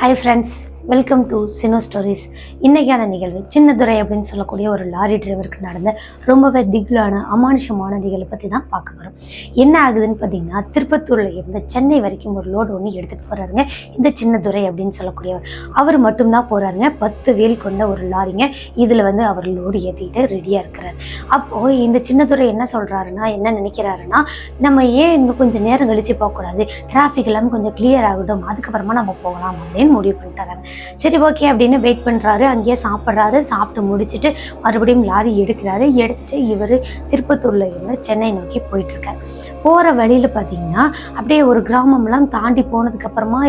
Hi friends welcome to சினோ stories இன்றைக்கான நிகழ்வு சின்னதுரை அப்படின்னு சொல்லக்கூடிய ஒரு லாரி டிரைவருக்கு நடந்த ரொம்பவே திகிலான அமானுஷமான நிகழ்வு பற்றி தான் பார்க்க வரும் என்ன ஆகுதுன்னு பார்த்தீங்கன்னா திருப்பத்தூரில் இருந்து சென்னை வரைக்கும் ஒரு லோடு ஒன்று எடுத்துகிட்டு போகிறாருங்க இந்த சின்னதுரை அப்படின்னு சொல்லக்கூடியவர். அவர் மட்டும்தான் போகிறாருங்க பத்து வேல் கொண்ட ஒரு லாரிங்க. இதில் வந்து அவர் லோடு ஏற்றிக்கிட்டு ரெடியாக இருக்கிறார். அப்போது இந்த சின்னதுரை என்ன சொல்கிறாருன்னா என்ன நினைக்கிறாருன்னா நம்ம ஏன் இன்னும் கொஞ்சம் நேரம் கழித்து போகக்கூடாது? டிராஃபிக் எல்லாம் கொஞ்சம் கிளியர் ஆகட்டும். அதுக்கப்புறமா நம்ம போகலாம் அப்படின்னு முடிவு பண்ணிட்டாராங்க. சரி ஓகே அப்படின்னு வெயிட் பண்ணுறாரு அங்கேயே சாப்பிட்றாரு. சாப்பிட்டு முடிச்சுட்டு மறுபடியும் லாரி எடுக்கிறாரு. எடுத்துட்டு இவர் திருப்பத்தூரில் இருந்து சென்னை நோக்கி போயிட்டுருக்கார் போகிற வழியில் பார்த்தீங்கன்னா அப்படியே ஒரு கிராமம்லாம் தாண்டி போனதுக்கப்புறமா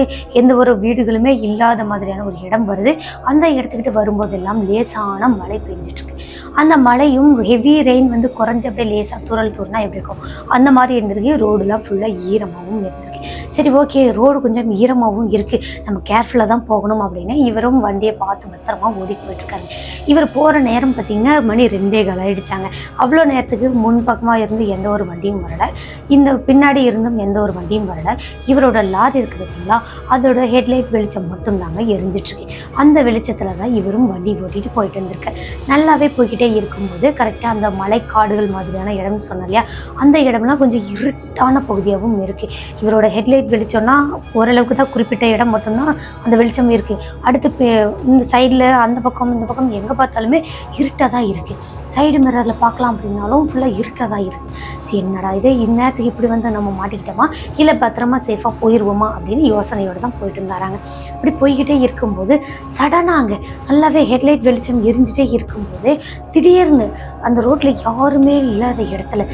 எந்த ஒரு வீடுகளுமே இல்லாத மாதிரியான ஒரு இடம் வருது. அந்த இடத்துக்கிட்ட வரும்போதெல்லாம் லேசான மழை பெஞ்சிட்ருக்கு. அந்த மழையும் ஹெவி ரெயின் வந்து குறைஞ்ச அப்படியே லேசாக தூரல் தூர்னா எப்படி இருக்கும்? அந்த மாதிரி இருந்திருக்கு. ரோடுலாம் ஃபுல்லாக ஈரமாகவும் இருந்திருக்கு. சரி ஓகே ரோடு கொஞ்சம் ஈரமாகவும் இருக்குது நம்ம கேர்ஃபுல்லாக தான் போகணும் அப்படின்னு இவரும் வண்டியை பார்த்து பத்திரமா ஓடி போயிட்டுருக்காரு இவர் போகிற நேரம் பார்த்தீங்கன்னா மணி ரெண்டே கால் ஆகிடுச்சாங்க அவ்வளோ நேரத்துக்கு முன்பக்கமாக இருந்து எந்த ஒரு வண்டியும் வரலை. இந்த பின்னாடி இருந்தும் எந்த ஒரு வண்டியும் வரல. இவரோட லாரி இருக்குது பார்த்தீங்களா அதோட ஹெட்லைட் வெளிச்சம் மட்டும்தாங்க எரிஞ்சிட்ருக்கு. அந்த வெளிச்சத்தில் தான் இவரும் வண்டி ஓட்டிட்டு போயிட்டு இருந்திருக்கார் நல்லாவே போய்கிட்டே இருக்கும்போது கரெக்டாக அந்த மலை காடுகள் மாதிரியான இடம்னு சொன்னோம் இல்லையா? அந்த இடம்லாம் கொஞ்சம் இருட்டான பகுதியாகவும் இருக்குது இவரோட ஹெட்லைட் வெளிச்சம்னா ஓரளவுக்கு தான் குறிப்பிட்ட இடம் மட்டும்தான் அந்த வெளிச்சம் இருக்குது அடுத்து பே- இந்த சைடில் அந்த பக்கம் இந்த பக்கம் எங்கே பார்த்தாலுமே இருட்டாக தான் இருக்குது சைடு மிரரில் பார்க்கலாம் அப்படின்னாலும் ஃபுல்லாக இருட்டாக தான் இருக்குது சரி என்னடா இதே? இந்நேரத்துக்கு இப்படி வந்து நம்ம மாட்டிக்கிட்டோமா? இல்லை பத்திரமா சேஃபாக போயிடுவோமா அப்படின்னு யோசனையோடு தான் போயிட்டு இருந்தாராங்க இப்படி போய்கிட்டே இருக்கும்போது சடனாக நல்லாவே ஹெட்லைட் வெளிச்சம் எரிஞ்சிட்டே இருக்கும்போது திடீர்னு அந்த ரோட்டில் யாருமே இல்லாத இடத்துல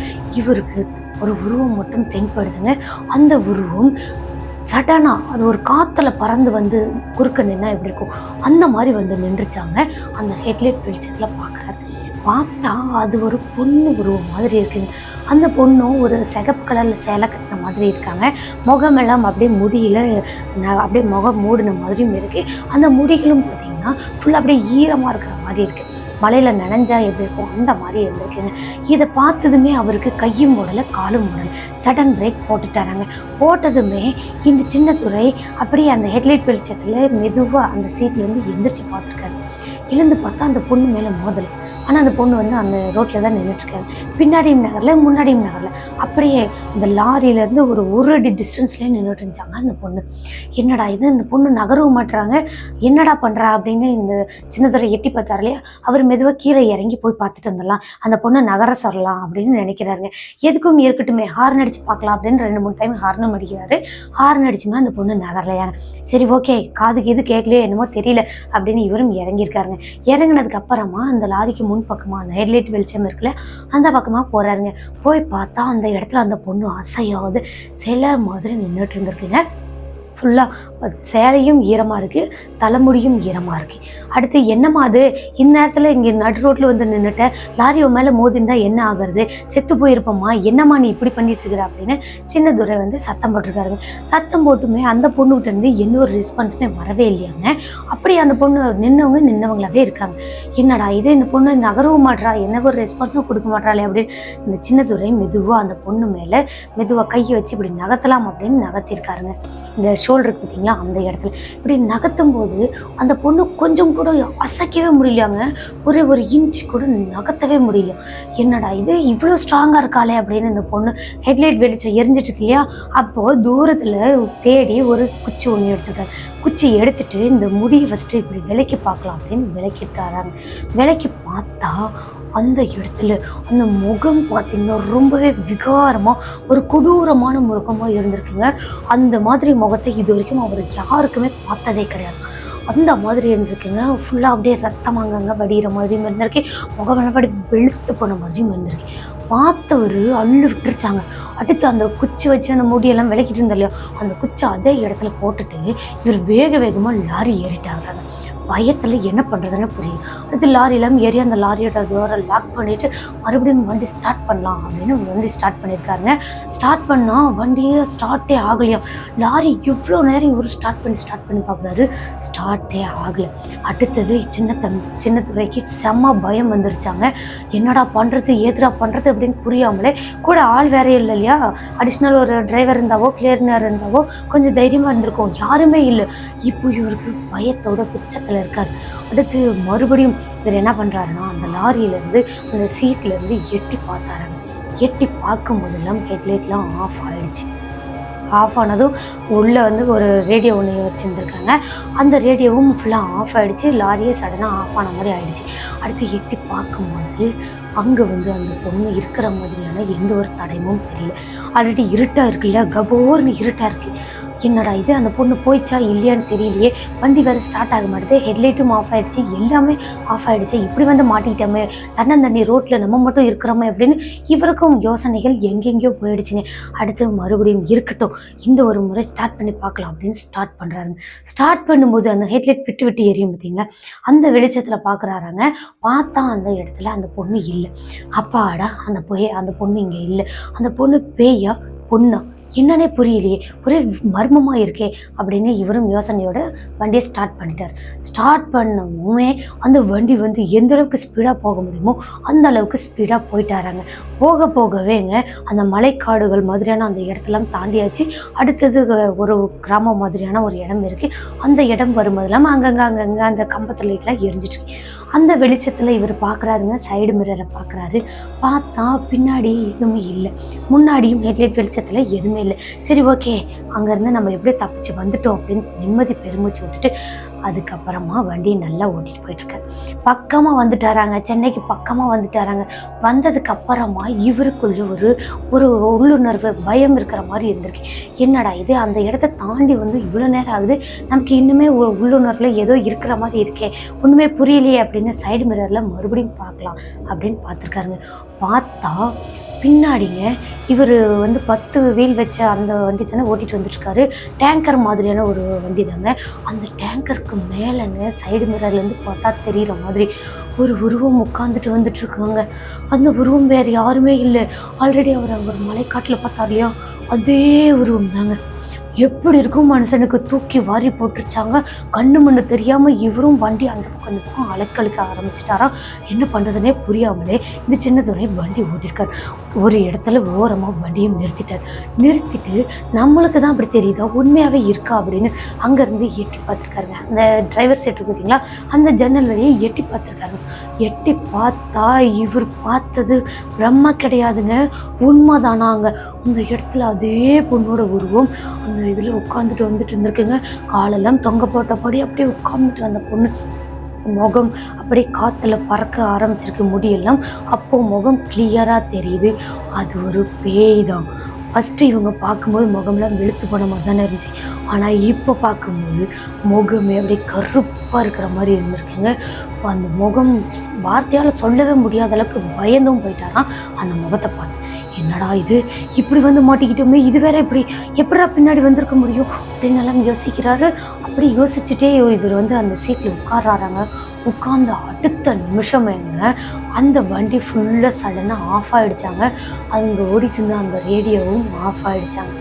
இவருக்கு ஒரு உருவம் மட்டும் தென்படுதுங்க. அந்த உருவம் சடனாக அது ஒரு காற்றுல பறந்து வந்து குறுக்க நின்னா எப்படி இருக்கும்? அந்த மாதிரி வந்து நின்றுச்சாங்க. அந்த ஹெட்லைட் வெளிச்சத்தில் பார்க்குறாரு பார்த்தா அது ஒரு பொண்ணு உருவம் மாதிரி இருக்குங்க. அந்த பொண்ணும் ஒரு சிகப்பு கலரில் சேலை கட்டின மாதிரி இருக்காங்க. முகமெல்லாம் அப்படியே முடியில அப்படியே முகம் மூடின மாதிரியும் இருக்குது அந்த முடிகளும் பார்த்தீங்கன்னா ஃபுல்லாக அப்படியே ஈரமாக இருக்கிற மாதிரி இருக்குது மலையில் நனைஞ்சா எப்படி இருக்கும்? அந்த மாதிரி இருந்திருக்குங்க இதை பார்த்ததுமே அவருக்கு கையும் ஓடலை காலும் ஓடலை சடன் பிரேக் போட்டுட்டாராங்க. போட்டதுமே இந்த சின்ன துறை அப்படியே அந்த ஹெட்லைட் வெளிச்சத்தில் மெதுவாக அந்த சீட்லேருந்து எந்திரிச்சு பார்த்துருக்காரு. எழுந்து பார்த்தா அந்த பொண்ணு மேலே மோதலை. ஆனால் அந்த பொண்ணு வந்து அந்த ரோட்டில் தான் நின்றுட்டுருக்காரு பின்னாடியும் நகரில் முன்னாடியும் நகரில். அப்படியே இந்த லாரியிலேருந்து ஒரு ஒரு அடி டிஸ்டன்ஸ்லேயே நின்றுட்டு இருந்தாங்க அந்த பொண்ணு. என்னடா இது? இந்த பொண்ணு நகரவும் மாட்டுறாங்க. என்னடா பண்ணுறா அப்படின்னு இந்த சின்னதுரை எட்டி பார்த்தாரு இல்லையா? அவர் மெதுவாக கீழே இறங்கி போய் பார்த்துட்டு வந்துடலாம். அந்த பொண்ணை நகர சொல்லலாம் அப்படின்னு நினைக்கிறாருங்க. எதுக்கும் இருக்கட்டுமே ஹார்ன் அடிச்சு பார்க்கலாம் அப்படின்னு ரெண்டு மூணு டைம் ஹார்னும் அடிக்கிறாரு. ஹார்ன் அடிச்சுமே அந்த பொண்ணு நகரலையாங்க. சரி ஓகே. காதுக்கு எது கேட்கலையோ என்னமோ தெரியல அப்படின்னு இவரும் இறங்கியிருக்காருங்க. இறங்குனதுக்கு அப்புறமா அந்த லாரிக்கு முன் பக்கமாக அந்த ஹெட்லைட் வெளிச்சம் இருக்குல்ல அந்த பக்கமாக போகிறாருங்க போய் பார்த்தா அந்த இடத்துல அந்த பொண்ணு அசையாவது சில மாதிரி நின்றுட்டு இருந்திருக்குங்க. ஃபுல்லாக சேலையும் ஈரமாக இருக்குது தலைமுடியும் ஈரமாக இருக்குது அடுத்து என்னம்மா அது? இந்நேரத்தில் இங்கே நடு ரோட்டில் வந்து நின்றுட்ட லாரி உன் மேலே மோதிருந்தால் என்ன ஆகுறது செத்து போயிருப்போம்மா என்னம்மா நீ இப்படி பண்ணிட்டு இருக்கிற அப்படின்னு சின்ன துரை வந்து சத்தம் போட்டிருக்காருங்க சத்தம் போட்டுமே அந்த பொண்ணுகிட்ட இருந்து எந்த ஒரு ரெஸ்பான்ஸுமே வரவே இல்லையாங்க அப்படியே அந்த பொண்ணு நின்னவங்க நின்னவங்களாவே இருக்காங்க. என்னடா இது? இந்த பொண்ணு நகரவும் மாட்றா என்ன ஒரு ரெஸ்பான்ஸும் கொடுக்க மாட்டாளே அப்படின்னு இந்த சின்ன துரை மெதுவாக அந்த பொண்ணு மேலே மெதுவாக கையை வச்சு இப்படி நகர்த்தலாம் அப்படின்னு நகர்த்திருக்காருங்க. இந்த ஷோல்டருக்கு பார்த்தீங்க பார்த்தீங்களா அந்த இடத்துல. இப்படி நகர்த்தும் போது அந்த பொண்ணு கொஞ்சம் கூட அசைக்கவே முடியலையாங்க. ஒரே ஒரு இன்ச் கூட நகர்த்தவே முடியல. என்னடா இது? இவ்வளோ ஸ்ட்ராங்காக இருக்காளே அப்படின்னு இந்த பொண்ணு ஹெட்லைட் வெடிச்சு எரிஞ்சிட்டு இருக்கு இல்லையா? அப்போது தூரத்தில் தேடி ஒரு குச்சி ஒன்று எடுத்துட்டார். குச்சி எடுத்துட்டு இந்த முடியை ஃபஸ்ட்டு இப்படி விலைக்கு பார்க்கலாம் அப்படின்னு விலைக்கு தராங்க விலைக்கு பார்த்தா அந்த இடத்துல அந்த முகம் பார்த்தீங்கன்னா ரொம்பவே விகாரமாக ஒரு கொடூரமான முகமாக இருந்திருக்குங்க. அந்த மாதிரி முகத்தை இது வரைக்கும் அவர் யாருக்குமே பார்த்ததே கிடையாது. அந்த மாதிரி இருந்திருக்குங்க. ஃபுல்லாக அப்படியே ரத்தம் வடிகிற மாதிரியும் இருந்திருக்கு. முகம் அப்படி வெளுத்து போன மாதிரியும் இருந்திருக்கு. பார்த்தவர் அள்ளு விட்டுருச்சாங்க. அடுத்து அந்த குச்சி வச்சு அந்த முடியெல்லாம் விளக்கிட்டு இருந்தா அந்த குச்சி அதே இடத்துல போட்டுட்டு இவர் வேக வேகமாக லாரி ஏறிட்டாங்க பயத்தில் என்ன பண்ணுறதுன்னு புரியல. அடுத்து லாரியெல்லாம் ஏறி அந்த லாரியோட டோரை லாக் பண்ணிவிட்டு மறுபடியும் வண்டி ஸ்டார்ட் பண்ணலாம் அப்படின்னு வண்டி ஸ்டார்ட் பண்ணியிருக்காருங்க ஸ்டார்ட் பண்ணால் வண்டியே ஸ்டார்ட்டே ஆகலையாம் லாரி இவ்வளோ நேரம் இவர் ஸ்டார்ட் பண்ணி ஸ்டார்ட் பண்ணி பார்க்குறாரு ஸ்டார்ட்டே ஆகலை. அடுத்தது சின்ன தம் சின்ன துறைக்கு செம்ம பயம் வந்துருச்சாங்க. என்னடா பண்ணுறது ஏதுடா பண்ணுறது அப்படின்னு புரியாமலே கூட ஆள் வேற இல்லை இல்லையா? அடிஷ்னல் ஒரு டிரைவர் இருந்தாவோ கிளியர்னர் இருந்தாவோ கொஞ்சம் தைரியமாக இருந்திருக்கும். யாருமே இல்லை. இப்போ இவருக்கு பயத்தோட உச்சத்தில் இருக்கார். அடுத்து மறுபடியும் இவர் என்ன பண்ணுறாருன்னா அந்த லாரியிலேருந்து அந்த சீட்லேருந்து எட்டி பார்த்தாரு. எட்டி பார்க்கும் போதெல்லாம் ஹெட்லைட்லாம் ஆஃப் ஆகிடுச்சு ஆஃப் ஆனதும் உள்ளே வந்து ஒரு ரேடியோ ஒன்று வச்சுருந்துருக்காங்க. அந்த ரேடியோவும் ஃபுல்லாக ஆஃப் ஆகிடுச்சு லாரியே சடனாக ஆஃப் ஆன மாதிரி ஆகிடுச்சு அடுத்து எட்டி பார்க்கும்போது அங்கே வந்து அந்த பொண்ணு இருக்கிற மாதிரியான எந்த ஒரு தடயமும் தெரியல. ஆல்ரெடி இருட்டாக இருக்குல்ல? கபோர்னு இருட்டாக இருக்குது என்னடா இது? அந்த பொண்ணு போயிடுச்சா இல்லையான்னு தெரியலையே. வண்டி வேறு ஸ்டார்ட் ஆக மாட்டேது. ஹெட்லைட்டும் ஆஃப் ஆயிடுச்சு. எல்லாமே ஆஃப் ஆயிடுச்சு. இப்படி வந்து மாட்டிக்கிட்டோமே. தன்னந்தண்ணி ரோட்டில் நம்ம மட்டும் இருக்கிறோமே அப்படின்னு இவருக்கும் யோசனைகள் எங்கெங்கேயோ போயிடுச்சுங்க. அடுத்து மறுபடியும் இருக்கட்டும். இந்த ஒரு முறை ஸ்டார்ட் பண்ணி பார்க்கலாம் அப்படின்னு ஸ்டார்ட் பண்ணுறாருங்க ஸ்டார்ட் பண்ணும்போது அந்த ஹெட்லைட் விட்டு விட்டு எரியும் பார்த்தீங்களா? அந்த வெளிச்சத்தில் பார்க்குறாராங்க பார்த்தா அந்த இடத்துல அந்த பொண்ணு இல்லை. அப்பாடா அந்த பொய் அந்த பொண்ணு இங்கே இல்லை. அந்த பொண்ணு பேயா? பொண்ணா? என்னன்னே புரியலையே ஒரே மர்மமாக இருக்கே அப்படின்னு இவரும் யோசனையோட வண்டியை ஸ்டார்ட் பண்ணிட்டார். ஸ்டார்ட் பண்ணவுமே அந்த வண்டி வந்து எந்த அளவுக்கு ஸ்பீடாக போக முடியுமோ அந்த அளவுக்கு ஸ்பீடாக போயிட்டாராங்க. போக போகவேங்க அந்த மலைக்காடுகள் மாதிரியான அந்த இடத்தெல்லாம் தாண்டியாச்சு. அடுத்தது ஒரு கிராமம் மாதிரியான ஒரு இடம் இருக்குது அந்த இடம் வரும்போதெல்லாம் அங்கங்கே அங்கங்கே அந்த கம்பத்து லைட்லாம் எரிஞ்சிட்டு அந்த வெளிச்சத்தில் இவர் பார்க்குறாருங்க சைடு மிரரை பார்க்குறாரு பார்த்தா பின்னாடி எதுவுமே இல்லை. முன்னாடியும் ஹெட்லைட் வெளிச்சத்தில் எதுவுமே இல்லை. சரி ஓகே அங்கேருந்து நம்ம எப்படி தப்பிச்சு வந்துட்டோம் அப்படின்னு நிம்மதி பெருமிச்சு விட்டுட்டு அதுக்கப்புறமா வண்டி நல்லா ஓட்டிட்டு போயிட்டுருக்காரு பக்கமாக வந்துட்டாராங்க. சென்னைக்கு பக்கமாக வந்துட்டாராங்க. வந்ததுக்கப்புறமா இவருக்குள்ளே இவருக்குள்ள ஒரு ஒரு உள்ளுணர்வு பயம் இருக்கிற மாதிரி இருந்திருக்கு. என்னடா இது? அந்த இடத்த தாண்டி வந்து இவ்வளோ நேரம் ஆகுது. நமக்கு இன்னுமே உள்ளுணர்வில் ஏதோ இருக்கிற மாதிரி இருக்கே. ஒன்றுமே புரியலையே அப்படின்னு சைடு மிரரில் மறுபடியும் பார்க்கலாம் அப்படின்னு பார்த்துருக்காருங்க. பார்த்தா பின்னாடிங்க இவர் வந்து பத்து வீல் வச்ச அந்த வண்டி தானே ஓட்டிட்டு வந்துட்டுருக்காரு. டேங்கர் மாதிரியான ஒரு வண்டி தாங்க அந்த டேங்கருக்கு மேலேங்க சைடு மிரர்லேருந்து பார்த்தா தெரிகிற மாதிரி ஒரு உருவம் உட்காந்துட்டு வந்துட்டு இருக்காங்க அந்த உருவம் வேறு யாருமே இல்லை. ஆல்ரெடி அவர் அவர் மலைக்காட்டில் பார்த்தார் இல்லையா? அதே உருவம் தாங்க எப்படி இருக்கும் மனுஷனுக்கு தூக்கி வாரி போட்டுருச்சாங்க? கண்ணு மண்ணு தெரியாமல் இவரும் வண்டி அந்த பக்கம் அந்த பக்கம் அலைக்கழிக்க ஆரம்பிச்சிட்டாராம். என்ன பண்ணுறதுனே புரியாமலே இந்த சின்னதுரை வண்டி ஓட்டிருக்கார். ஒரு இடத்துல ஓரமாக வண்டியும் நிறுத்திட்டார். நிறுத்திட்டு நம்மளுக்கு தான் அப்படி தெரியுதா? உண்மையாகவே இருக்கா அப்படின்னு அங்கேருந்து எட்டி பார்த்துருக்காருங்க. அந்த டிரைவர் சீட் இருக்கு பார்த்தீங்களா அந்த ஜன்னல் வழியை எட்டி பார்த்துருக்காரு. எட்டி பார்த்தா இவர் பார்த்தது பிரம்ம கிடையாதுங்க. உண்மைதானாங்க. அந்த இடத்துல அதே பொண்ணோட உருவம். அந்த இதில் உட்காந்துட்டு வந்துட்டு இருந்திருக்குங்க. காலெல்லாம் தொங்க போட்டபடி அப்படியே உட்காந்துட்டு அந்த பொண்ணு. முகம் அப்படியே காற்றுல பறக்க ஆரம்பிச்சிருக்கு முடியெல்லாம். அப்போ முகம் கிளியராக தெரியுது. அது ஒரு பேய் தான் ஃபஸ்ட்டு இவங்க பார்க்கும்போது முகம்லாம் வெளுத்து போன மாதிரி தானே இருந்துச்சு. ஆனால் இப்போ பார்க்கும்போது முகமே அப்படியே கருப்பாக இருக்கிற மாதிரி இருந்திருக்குங்க. அந்த முகம் வார்த்தையால் சொல்லவே முடியாத அளவுக்கு பயந்தும் போயிட்டாராம். அந்த முகத்தை பார்த்து என்னடா இது? இப்படி வந்து மாட்டிக்கிட்டோமே இது வேற இப்படி எப்படா பின்னாடி வந்திருக்க முடியும்? அப்படின்னு எல்லாம் யோசிக்கிறாரு. அப்படி யோசிச்சுட்டே இவர் வந்து அந்த சீட்டில் உட்காராங்க உட்கார்ந்த அடுத்த நிமிஷமேங்க அந்த வண்டி ஃபுல்லாக சடனாக ஆஃப் ஆகிடுச்சாங்க அவங்க ஓடிட்டு இருந்த அந்த ரேடியோவும் ஆஃப் ஆகிடுச்சாங்க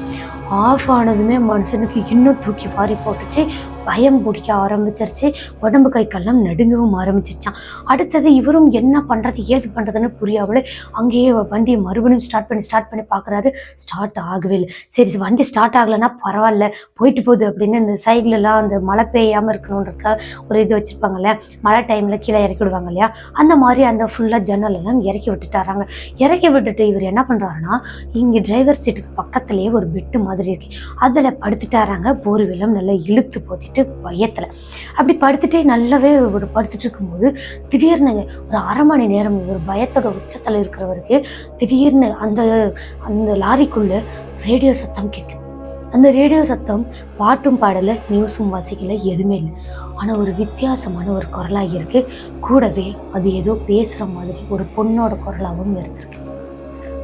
ஆஃப் ஆனதுமே மனுஷனுக்கு இன்னும் தூக்கி வாரி போட்டுச்சு. பயம் பிடிக்க ஆரம்பிச்சிருச்சு. உடம்பு கை கல்லாம் நடுங்கவும் ஆரம்பிச்சிருச்சான் அடுத்தது இவரும் என்ன பண்ணுறது ஏது பண்ணுறதுன்னு புரியாமலே அங்கேயே வண்டியை மறுபடியும் ஸ்டார்ட் பண்ணி ஸ்டார்ட் பண்ணி பார்க்குறாரு ஸ்டார்ட் ஆகவே இல்லை. சரி வண்டி ஸ்டார்ட் ஆகலைன்னா பரவாயில்ல. போயிட்டு போகுது அப்படின்னு இந்த சைட்லலாம் அந்த மழை பெய்யாமல் இருக்கணுன்றதுக்காக ஒரு இது வச்சுருப்பாங்கல்ல மழை டைமில் கீழே இறக்கி விடுவாங்க இல்லையா? அந்த மாதிரி அந்த ஃபுல்லாக ஜன்னல் எல்லாம் இறக்கி விட்டுட்டாராங்க. இறக்கி விட்டுட்டு இவர் என்ன பண்ணுறாருன்னா இங்கே டிரைவர் சீட்டுக்கு பக்கத்துலேயே ஒரு பெட்டு மாதிரி இருக்கு. அதில் படுத்துட்டாராங்க. போர்வெல்லாம் நல்லா இழுத்து போத்திட்டு பயத்தில். அப்படி படுத்துட்டே நல்லாவே ஒரு படுத்துட்டு இருக்கும்போது திடீர்னுங்க ஒரு அரை மணி நேரம் ஒரு பயத்தோட உச்சத்தில் இருக்கிறவருக்கு திடீர்னு அந்த அந்த லாரிக்குள்ள ரேடியோ சத்தம் கேட்குது அந்த ரேடியோ சத்தம் பாட்டும் பாடலை நியூஸும் வாசிக்கல எதுவுமே இல்லை. ஆனால் ஒரு வித்தியாசமான ஒரு குரலாக இருக்கு. கூடவே அது ஏதோ பேசுகிற மாதிரி ஒரு பொண்ணோட குரலாகவும் இருந்திருக்கு.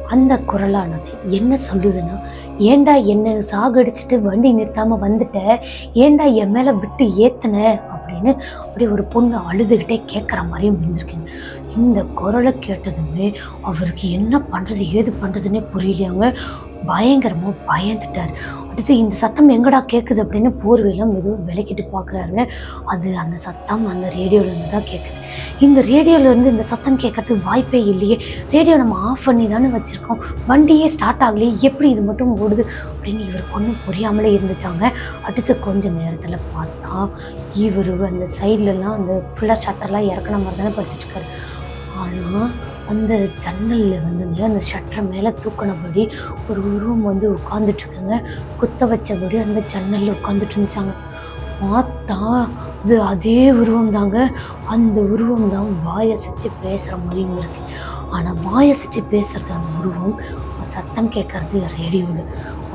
அந்த குரலானது. என்ன சொல்லுதுன்னா ஏன்டா என்னை சாகடிச்சிட்டு வண்டி நிறுத்தாம வந்துட்ட? ஏன்டா என் மேலே விட்டு ஏத்தன? அப்படின்னு அப்படியே ஒரு பொண்ணு அழுதுகிட்டே கேட்குற மாதிரியும் இருந்திருக்கீங்க. இந்த குரலை கேட்டதுமே அவருக்கு என்ன பண்ணுறது ஏது பண்ணுறதுன்னே புரியலையாங்க. பயங்கரமாக பயந்துட்டார். அடுத்து இந்த சத்தம் எங்கடா கேட்குது அப்படின்னு போர்வையெல்லாம் மெதுவாக விளக்கிட்டு பார்க்குறாருங்க அது அந்த சத்தம் அந்த ரேடியோலேருந்து தான் கேட்குது இந்த ரேடியோலேருந்து இந்த சத்தம் கேட்கறதுக்கு வாய்ப்பே இல்லையே. ரேடியோ நம்ம ஆஃப் பண்ணி தானே வச்சுருக்கோம். வண்டியே ஸ்டார்ட் ஆகலையே. எப்படி இது மட்டும் ஓடுது அப்படின்னு இவருக்கு ஒன்றும் புரியாமலே இருந்துச்சாங்க. அடுத்து கொஞ்ச நேரத்தில் பார்த்தா இவர் அந்த சைட்லலாம் அந்த ஃபுல்லாக ஷட்டர்லாம் இறக்குன மாதிரி தானே படுத்துட்டு இருக்காரு. ஆனால் அந்த ஜன்னலில் வந்துங்க அந்த ஷட்டர் மேலே தூக்கினபடி ஒரு உருவம் வந்து உட்காந்துட்ருக்குங்க குத்த வச்சபடி அந்த ஜன்னலில் உட்காந்துட்டு இருந்துச்சாங்க. பார்த்தா இது அதே உருவம் தாங்க அந்த உருவம் தான் வாயசைச்சு பேசுகிற மாதிரியும் இருக்கு. ஆனால் வாயசைச்சு பேசுகிறது அந்த உருவம் சத்தம் கேட்கறது ரேடியோவில்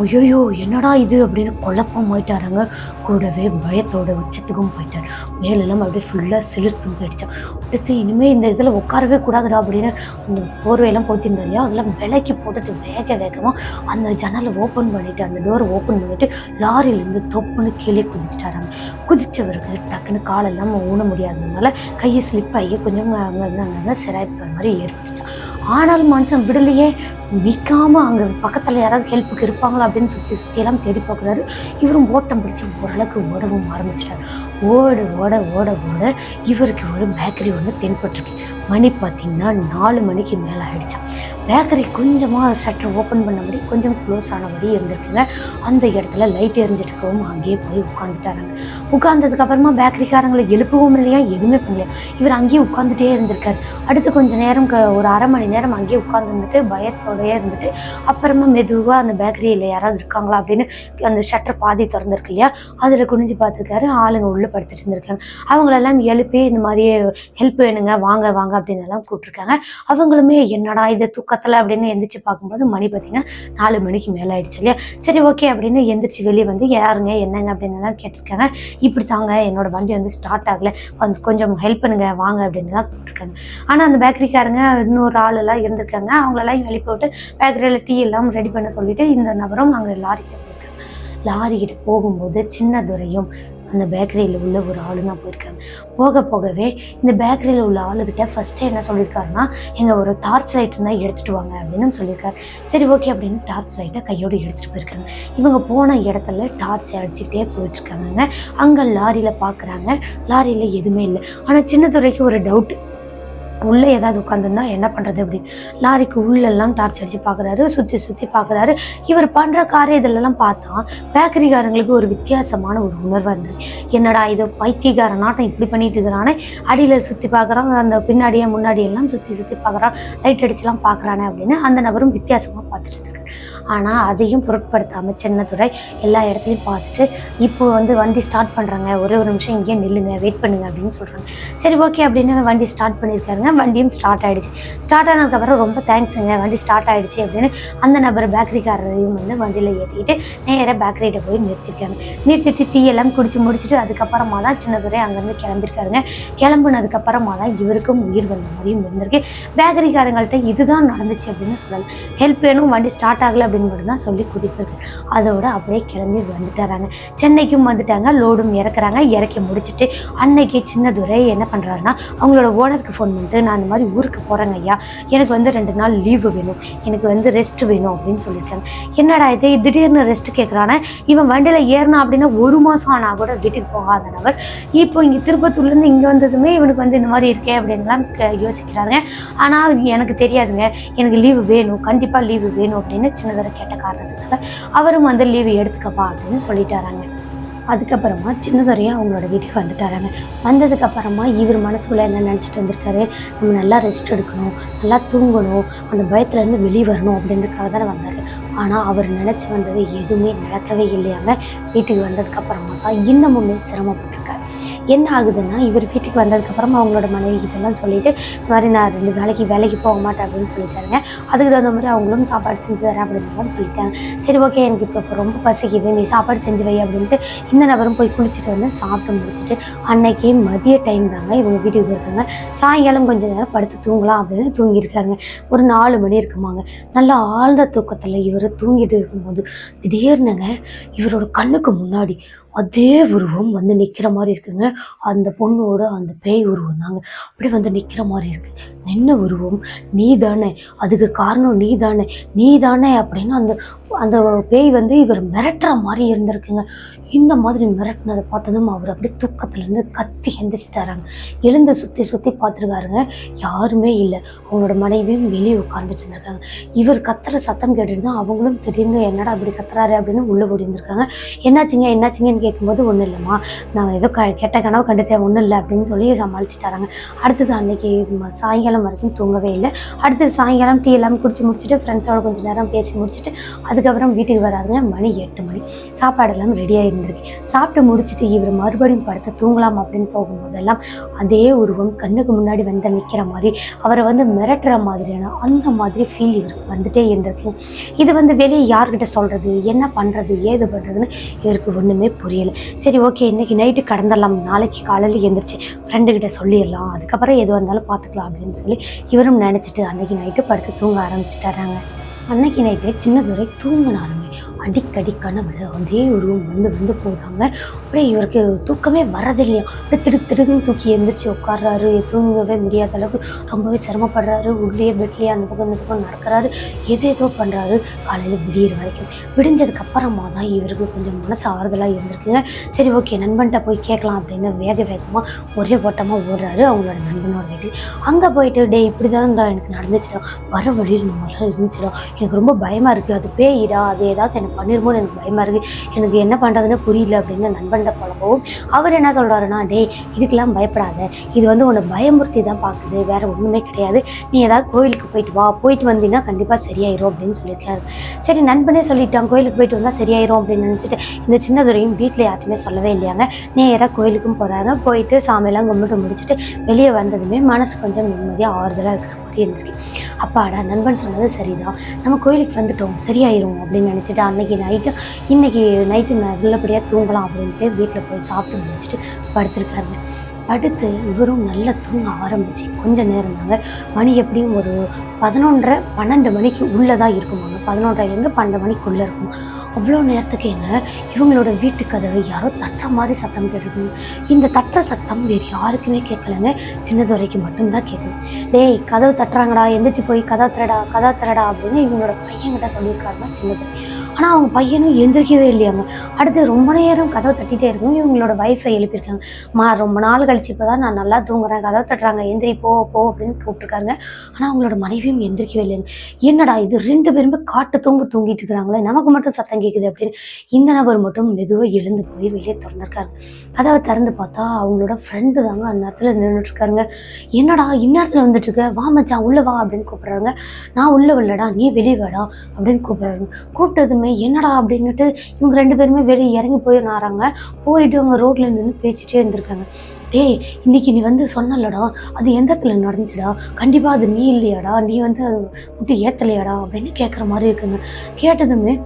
ஐயோயோ என்னடா இது அப்படின்னு குழப்பம் போயிட்டாருங்க. கூடவே பயத்தோட உச்சத்துக்கும் போயிட்டார். மேலெல்லாம் அப்படியே ஃபுல்லாக சிலிர்த்தும் போயிடுச்சான் அடுத்து இனிமேல் இந்த இதில் உட்காரவே கூடாதுடா அப்படின்னு அந்த போர்வையெல்லாம் போத்திருந்தா இல்லையா? அதெல்லாம் விலைக்கு போட்டுட்டு வேக வேகமாக அந்த ஜன்னலை ஓப்பன் பண்ணிவிட்டு அந்த டோரை ஓப்பன் பண்ணிவிட்டு லாரியிலேருந்து தொப்புன்னு கீழே குதிச்சிட்டாராங்க குதிச்சவருக்கு டக்குன்னு காலெல்லாம் ஊன முடியாததுனால கையை ஸ்லிப் ஆகி கொஞ்சம் அங்கே அங்கே சிராய்ப்புற மாதிரி ஏற்பட்டுச்சான் ஆனாலும் மனுஷன் விடலையே விற்காம அங்கே பக்கத்தில் யாராவது ஹெல்ப்புக்கு இருப்பாங்களா அப்படின்னு சுற்றி சுற்றியெல்லாம் தேடி பார்க்குறாரு. இவரும் ஓட்டம் பிடிச்சி ஓரளவுக்கு ஓடவும் ஆரம்பிச்சிட்டாரு. ஓட ஓட ஓட ஓட இவருக்கு ஒரு பேக்கரி ஒன்று தென்பட்டிருக்கு. மணி பார்த்தீங்கன்னா நாலு மணிக்கு மேலே ஆகிடுச்சான் பேக்கரி கொஞ்சமாக ஷட்டர் ஓப்பன் பண்ணபடி கொஞ்சம் க்ளோஸ் ஆனபடி இருந்திருக்குங்க. அந்த இடத்துல லைட் எரிஞ்சிட்டு இருக்கவும் அங்கேயே போய் உட்காந்துட்டாராங்க உட்காந்ததுக்கப்புறமா பேக்கரிக்காரங்களை எழுப்பவும் இல்லையா? எதுவுமே பண்ணலையா? இவர் அங்கேயே உட்காந்துட்டே இருந்திருக்காரு. அடுத்து கொஞ்ச நேரம் க- ஒரு அரை மணி நேரம் அங்கேயே உட்காந்துருந்துட்டு பயத்தோடையே இருந்துட்டு அப்புறமா மெதுவாக அந்த பேக்கரியில் யாராவது இருக்காங்களா அப்படின்னு அந்த ஷட்டர் பாதி திறந்துருக்கு இல்லையா? அதில் குனிஞ்சு பார்த்துருக்காரு. ஆளுங்க உள்ளே படுத்துட்டு இருந்திருக்காங்க. அவங்களெல்லாம் எழுப்பி இந்த மாதிரி ஹெல்ப் வேணுங்க. வாங்க வாங்க அப்படின்னு எல்லாம் கூப்பிட்ருக்காங்க அவங்களுமே என்னடா இது தூக்கத்தில் அப்படின்னு எந்திரிச்சு பார்க்கும்போது மணி பார்த்தீங்கன்னா நாலு மணிக்கு மேலே ஆயிடுச்சு இல்லையா? சரி ஓகே அப்படின்னு எந்திரிச்சு வெளியே வந்து யாருங்க என்னங்க அப்படின்னு எல்லாம் கேட்டிருக்காங்க. இப்படி தாங்க என்னோட வண்டி வந்து ஸ்டார்ட் ஆகலை. வந்து கொஞ்சம் ஹெல்ப் பண்ணுங்க வாங்க அப்படின்னு எல்லாம் கூப்பிட்ருக்காங்க ஆனால் அந்த பேக்கரிக்காரங்க இன்னொரு ஆள் எல்லாம் இருந்திருக்காங்க. அவங்களெல்லாம் எழுப்பி விட்டு பேக்கரியில் டீ எல்லாம் ரெடி பண்ண சொல்லிட்டு இந்த நபரும் அங்கே லாரிக்கிட்ட போயிருக்காங்க. லாரிக்கிட்ட போகும்போது சின்னதுரையும் அந்த பேக்கரியில் உள்ள ஒரு ஆளு தான் போயிருக்காங்க போக போகவே இந்த பேக்கரியில் உள்ள ஆளுகிட்ட ஃபஸ்ட்டு என்ன சொல்லியிருக்காருன்னா எங்கள் ஒரு டார்ச் லைட் இருந்தால் எடுத்துகிட்டு வாங்க அப்படின்னு சொல்லியிருக்காரு. சரி ஓகே அப்படின்னு டார்ச் லைட்டை கையோடு எடுத்துகிட்டு போயிருக்காங்க. இவங்க போன இடத்துல டார்ச் அடிச்சுட்டே போயிட்டுருக்காங்க அங்கே லாரியில் பார்க்குறாங்க லாரியில் எதுவுமே இல்லை. ஆனால் சின்னதுரைக்கு ஒரு டவுட் உள்ளே ஏதாவது உட்காந்துருந்தா என்ன பண்ணுறது அப்படின்னு லாரிக்கு உள்ளெல்லாம் டார்ச் அடித்து பார்க்குறாரு சுற்றி சுற்றி பார்க்குறாரு இவர் பண்ணுற காரியம் இதிலெல்லாம் பார்த்தா பேக்கரிக்காரங்களுக்கு ஒரு வித்தியாசமான ஒரு உணர்வாக இருந்தது. என்னடா இது பைத்தியக்காரனாட்டம் இப்படி பண்ணிட்டு இருக்கிறானே? அடியில் சுற்றி பார்க்குறான் அந்த பின்னாடியே முன்னாடியெல்லாம் சுற்றி சுற்றி பார்க்குறான் லைட் அடிச்சுலாம் பார்க்குறானே அப்படின்னு அந்த நபரும் வித்தியாசமாக பார்த்துட்டு இருக்காரு. ஆனால் அதையும் பொருட்படுத்தாமல் சின்னதுரை எல்லா இடத்தையும் பார்த்துட்டு இப்போ வந்து வண்டி ஸ்டார்ட் பண்ணுறாங்க ஒரே ஒரு நிமிஷம் இங்கேயே நில்லுங்க வெயிட் பண்ணுங்க அப்படின்னு சொல்கிறாங்க சரி ஓகே அப்படின்னு வண்டி ஸ்டார்ட் பண்ணியிருக்காருங்க வண்டியும் ஸ்டார்ட் ஆகிடுச்சு ஸ்டார்ட் ஆனதுக்கப்புறம் ரொம்ப தேங்க்ஸுங்க வண்டி ஸ்டார்ட் ஆகிடுச்சு அப்படின்னு அந்த நபர் பேக்கரிக்காரரையும் வந்து வண்டியில் ஏற்றிக்கிட்டு நேராக பேக்கரிகிட்ட போய் நிறுத்திருக்காங்க. நிறுத்திட்டு டீ எல்லாம் குடிச்சு முடிச்சுட்டு அதுக்கப்புறமா தான் சின்னதுரை அங்கேருந்து கிளம்பியிருக்காருங்க கிளம்புனதுக்கப்புறமா தான் இவருக்கும் உயிர் வந்த மாதிரியும் இருந்திருக்கு. பேக்கரிக்காரங்கள்ட்ட இதுதான் நடந்துச்சு அப்படின்னு சொல்லலாம். ஹெல்ப் வேணும் வண்டி ஸ்டார்ட் ஆகலை அப்படின்னு மட்டும் தான் சொல்லி கூட்டிகிட்டு அதோட அப்படியே கிளம்பி வந்துட்டாராங்க. சென்னைக்கும் வந்துட்டாங்க. லோடும் இறக்குறாங்க. இறக்கி முடிச்சுட்டு அன்னைக்கு சின்னதுரை என்ன பண்ணுறாருன்னா அவங்களோட ஓனருக்கு ஃபோன் பண்ணிட்டு நான் இந்த மாதிரி ஊருக்கு போகிறேங்க ஐயா. எனக்கு வந்து ரெண்டு நாள் லீவு வேணும். எனக்கு வந்து ரெஸ்ட் வேணும். அப்படின்னு சொல்லியிருக்காங்க. என்னடா இது? திடீர்னு ரெஸ்ட் கேட்குறானே இவன் வண்டியில் ஏறினா அப்படின்னா ஒரு மாதம் ஆனால் கூட வீட்டுக்கு போகாத நபர். இப்போ இங்கே திருப்பத்தூர்லேருந்து இங்கே வந்ததுமே இவனுக்கு வந்து இந்த மாதிரி இருக்கே அப்படின்லாம் யோசிக்கிறாங்க. ஆனால் எனக்கு தெரியாதுங்க. எனக்கு லீவு வேணும். கண்டிப்பாக லீவு வேணும். அப்படின்னு சின்னதரை கேட்ட காரணத்துக்காக அவரும் வந்து லீவு எடுத்துக்கப்பா அப்படின்னு சொல்லிட்டாராங்க. அதுக்கப்புறமா சின்னதுரையும் அவங்களோட வீட்டுக்கு வந்துட்டாராங்க. வந்ததுக்கப்புறமா இவர் மனசுக்குள்ளே என்ன நினச்சிட்டு வந்திருக்காரு? நம்ம நல்லா ரெஸ்ட் எடுக்கணும் நல்லா தூங்கணும் அந்த பயத்துலேருந்து வெளியே வரணும் அப்படின்றதுக்காக தானே வந்தார். ஆனால் அவர் நினச்சி வந்தது எதுவுமே நடக்கவே இல்லையாங்க வீட்டுக்கு வந்ததுக்கப்புறமா தான் இன்னமுமே சிரமப்பட்டிருக்காரு. என்ன ஆகுதுன்னா இவர் வீட்டுக்கு வந்ததுக்கப்புறமா அவங்களோட மனைவி கிட்டலாம் சொல்லிட்டு இந்த மாதிரி நான் ரெண்டு வேலைக்கு வேலைக்கு போக மாட்டேன் அப்படின்னு சொல்லிட்டாருங்க அதுக்கு தகுந்த மாதிரி அவங்களும் சாப்பாடு செஞ்சு தரேன் அப்படின்னு சொல்லிட்டாங்க. சரி ஓகே எனக்கு இப்போ இப்போ ரொம்ப பசிக்குது நீ சாப்பாடு செஞ்சு வை அப்படின்ட்டு இந்த நபரும் போய் குளிச்சுட்டு வந்து சாப்பிட்டு முடிச்சுட்டு அன்னைக்கு மதிய டைம் தாங்க இவங்க வீட்டுக்கு இருக்காங்க சாயங்காலம் கொஞ்ச நேரம் படுத்து தூங்கலாம் அப்படின்னு தூங்கியிருக்காங்க ஒரு நாலு மணி இருக்குமாங்க. நல்லா ஆழ்ந்த தூக்கத்தில் இவர் தூங்கிட்டு இருக்கும்போது திடீர்னுங்க இவரோட கண்ணுக்கு முன்னாடி அதே உருவம் வந்து நிற்கிற மாதிரி இருக்குங்க. அந்த பொண்ணோட அந்த பேய் உருவம் தாங்க. அப்படி வந்து நிற்கிற மாதிரி இருக்கு. நின்ன உருவம் நீ தானே அதுக்கு காரணம் நீ தானே நீ தானே அப்படின்னு அந்த அந்த பேய் வந்து இவர் மிரட்டுற மாதிரி இருந்திருக்குங்க. இந்த மாதிரி மிரட்டினதை பார்த்ததும் அவர் அப்படியே தூக்கத்துலேருந்து கத்தி எந்திரிச்சிட்டாராங்க. எழுந்த சுற்றி சுற்றி பார்த்துருக்காருங்க. யாருமே இல்லை. அவங்களோட மனைவியும் வெளியே உட்காந்துட்டு இருந்திருக்காங்க. இவர் கத்துற சத்தம் கேட்டுட்டு தான் அவங்களும் திடீர்னு என்னடா அப்படி கத்துறாரு அப்படின்னு உள்ளே ஓடி இருந்திருக்காங்க என்னாச்சுங்க என்னாச்சுங்கன்னு கேட்கும்போது ஒன்றும் இல்லைம்மா. நான் ஏதோ க கெட்ட கனவு கண்டுட்டேன். ஒன்றும் இல்லை அப்படின்னு சொல்லி சமாளிச்சிட்டாராங்க. அடுத்தது அன்னைக்கு சாயங்காலம் வரைக்கும் தூங்கவே இல்லை. அடுத்தது சாயங்காலம் டீ எல்லாம் குடிச்சு முடிச்சுட்டு ஃப்ரெண்ட்ஸோட கொஞ்சம் நேரம் பேசி முடிச்சுட்டு அதுக்கப்புறம் வீட்டுக்கு வராதுங்க மணி எட்டு மணி. சாப்பாடெல்லாம் ரெடியாக இருந்திருக்கு. சாப்பிட்டு முடிச்சுட்டு இவர் மறுபடியும் படுத்து தூங்கலாம் அப்படின்னு போகும்போதெல்லாம் அதே உருவம் கண்ணுக்கு முன்னாடி வந்து நிற்கிற மாதிரி அவரை வந்து மிரட்டுற மாதிரியான அந்த மாதிரி ஃபீல் இவருக்கு வந்துட்டே இருந்திருக்கு. இது வந்து வெளியே யார்கிட்ட சொல்கிறது என்ன பண்ணுறது ஏது பண்ணுறதுன்னு இவருக்கு ஒன்றுமே புரியலை. சரி ஓகே இன்னைக்கு நைட்டு கடந்துடலாம். நாளைக்கு காலையில் எழுந்திரிச்சு ஃப்ரெண்டுக்கிட்ட சொல்லிடலாம். அதுக்கப்புறம் எது வந்தாலும் பார்த்துக்கலாம் அப்படின்னு சொல்லி இவரும் நினச்சிட்டு அன்றைக்கி நைட்டு படுத்து தூங்க ஆரம்பிச்சிட்டாராங்க. அன்னைக்கு நைட்டு சின்னதுரை தூங்கினாருங்க அடிக்கடி கனவுல அதே உருவம் வந்து வந்து போதாங்க அப்படியே இவருக்கு தூக்கமே வரதில்லையா. அப்படியே திடு திருன்னு தூக்கி எழுந்திரிச்சு உட்கார்றாரு. தூங்கவே முடியாத அளவுக்கு ரொம்பவே சிரமப்படுறாரு. உள்ளே பெட்லேயே அந்த பக்கம் இந்த பக்கம் நடக்கிறாரு. எது ஏதோ பண்ணுறாரு காலையில் விடியிற வரைக்கும். விடிஞ்சதுக்கு அப்புறமா தான் இவருக்கு கொஞ்சம் மனசு ஆறுதலாக இருந்திருக்குங்க. சரி ஓகே நண்பன்கிட்ட போய் கேட்கலாம் அப்படின்னு வேக வேகமாக ஒரே ஓட்டமாக ஓடுறாரு அவங்களோட நண்பனோட வீட்டுக்கு அங்கே போயிட்டு டே இப்படி தான் எனக்கு நடந்துச்சுடா. வர வழியில் நம்மளால மாதிரிலாம் இருந்துச்சுடா. எனக்கு ரொம்ப பயமாக இருக்குது அது பேயிடா. அது ஏதாவது எனக்கு பண்ணிருமோன்னு எனக்கு பயமாக இருக்குது எனக்கு என்ன பண்ணுறதுன்னு புரியல அப்படின்னு நண்பன்கிட்ட பழகவும் அவர் என்ன சொல்கிறாருன்னா டேய் இதுக்கெல்லாம் பயப்படாத. இது வந்து உன்னை பயமுறுத்தி தான் பார்க்குது வேற ஒன்றுமே கிடையாது. நீ ஏதாவது கோயிலுக்கு போயிட்டு வா. போயிட்டு வந்தீங்கன்னா கண்டிப்பாக சரியாயிரும் அப்படின்னு சொல்லியிருக்காரு. சரி நண்பனே சொல்லிட்டான். கோயிலுக்கு போயிட்டு வந்தால் சரியாயிரும் அப்படின்னு நினச்சிட்டு இந்த சின்னதுரையும் வீட்டில் யார்ட்டுமே சொல்லவே இல்லையாங்க. நேராக கோயிலுக்கும் போகிறாங்க போயிட்டு சாமியெல்லாம் கும்பிட்டு முடிச்சுட்டு வெளியே வந்ததுமே மனசு கொஞ்சம் நிம்மதியாக ஆறுதலாக இருக்கிற மாதிரி இருந்துச்சு. அப்பாடா நண்பன் சொன்னது சரிதான். நம்ம கோயிலுக்கு வந்துட்டோம் சரியாயிரும் அப்படின்னு நினச்சிட்டு அன்னைக்கு நைட்டு இன்னைக்கு நைட்டு நல்லபடியாக தூங்கலாம் அப்படின்ட்டு வீட்டில் போய் சாப்பிட்டு முடிச்சுட்டு படுத்திருக்காருங்க படுத்து இவரும் நல்லா தூங்க ஆரம்பிச்சு. கொஞ்ச நேரம் தாங்க. மணி எப்படியும் ஒரு பதினொன்றரை பன்னெண்டு மணிக்கு உள்ளே தான் இருக்குமாங்க. பதினொன்றரைலேருந்து பன்னெண்டு மணிக்குள்ளே இருக்கும். அவ்வளோ நேரத்துக்கு எங்க? இவங்களோட வீட்டு கதவை யாரோ தட்டுற மாதிரி சத்தம் கேட்டுது. இந்த தட்டுற சத்தம் வேறு யாருக்குமே கேட்கலங்க சின்னதுரைக்கு மட்டும்தான் கேட்குது டேய் கதவு தட்டுறாங்கடா எந்திரிச்சு போய் கதா திரடா கதா திரடா அப்படின்னு இவங்களோட பையன்கிட்ட சொல்லியிருக்காருன்னா சின்னதுரை ஆனால் அவங்க பையனும் எந்திரிக்கவே இல்லையாங்க. அடுத்து ரொம்ப நேரம் கதவை தட்டிகிட்டே இருக்கும் இவங்களோட ஒய்ஃபை எழுப்பியிருக்காங்க. மா ரொம்ப நாள் கழிச்சு இப்போ தான் நான் நல்லா தூங்குறேன். கதவை தட்டுறாங்க. எந்திரி போ போ அப்படின்னு கூப்பிட்டுருக்காங்க. ஆனால் அவங்களோட மனைவியும் எந்திரிக்கவே இல்லைங்க. என்னடா இது? ரெண்டு பேருமே காட்டு தூங்கு தூங்கிட்டு இருக்கிறாங்களே. நமக்கு மட்டும் சத்தம் கேட்குது அப்படின்னு இந்த நபர் மட்டும் மெதுவாக எழுந்து போய் வெளியே திறந்திருக்காரு. கதவை திறந்து பார்த்தா அவங்களோட ஃப்ரெண்டு தாங்க அந்நேரத்தில் நின்றுட்டுருக்காருங்க என்னடா இந்நேரத்தில் வந்துட்டு இருக்க வா மச்சான் உள்ளே வா அப்படின்னு கூப்பிட்றாங்க. நான் உள்ளே வரலடா. நீ வெளியே வாடா அப்படின்னு கூப்பிட்றாங்க. கூப்பிட்டதுமே என்னடா அப்படின்னுட்டு இவங்க ரெண்டு பேருமே வெளியே இறங்கி போயிடுறாங்க போயிட்டு அவங்க ரோட்ல நின்று பேசிட்டே இருந்திருக்காங்க. டேய் இன்னைக்கு நீ வந்து சொன்னலடா அது எந்த இடத்துல நடந்துச்சுடா? கண்டிப்பாக அது நீ இல்லையாடா நீ வந்து அது விட்டு ஏத்தலையாடா அப்படின்னு கேட்குற மாதிரி இருக்குங்க. கேட்டதுமே